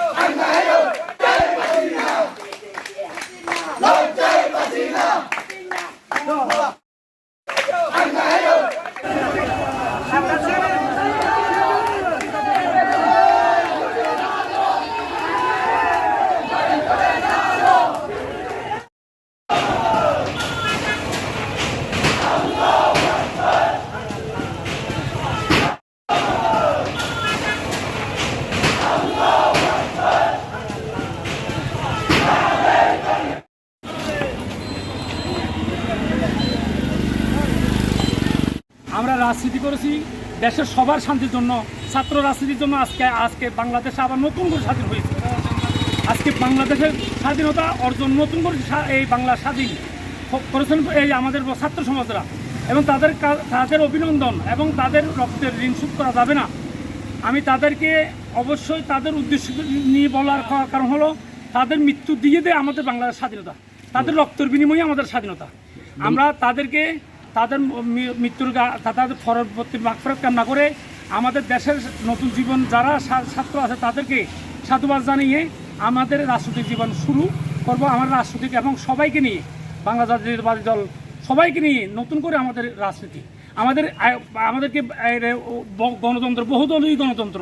I'm আমরা রাজনীতি করেছি, দেশের সবার শান্তির জন্য, ছাত্র রাজনীতির জন্য আজকে আজকে বাংলাদেশে আবার নতুন করে স্বাধীন হয়েছে। আজকে বাংলাদেশের স্বাধীনতা অর্জন নতুন করে এই বাংলা স্বাধীন করেছেন এই আমাদের ছাত্র সমাজরা। এবং তাদের তাদের অভিনন্দন এবং তাদের রক্তের ঋণ শোধ করা যাবে না। আমি তাদেরকে অবশ্যই তাদের উদ্দেশ্য নিয়ে বলার কারণ হলো, তাদের মৃত্যু দিয়ে দেয় আমাদের বাংলার স্বাধীনতা। তাদের রক্তের বিনিময়ে আমাদের স্বাধীনতা। আমরা তাদেরকে তাদের মৃত্যুর তাদের পরবর্তী মাগফরত কামনা করে আমাদের দেশের নতুন জীবন যারা ছাত্র আছে তাদেরকে সাধুবাদ জানিয়ে আমাদের রাজনৈতিক জীবন শুরু করব আমার রাজনৈতিক এবং সবাইকে নিয়ে বাংলা জাতীয়তাবাদী দল সবাইকে নিয়ে নতুন করে আমাদের রাজনীতি। আমাদের আমাদেরকে গণতন্ত্র, বহুদলীয় গণতন্ত্র।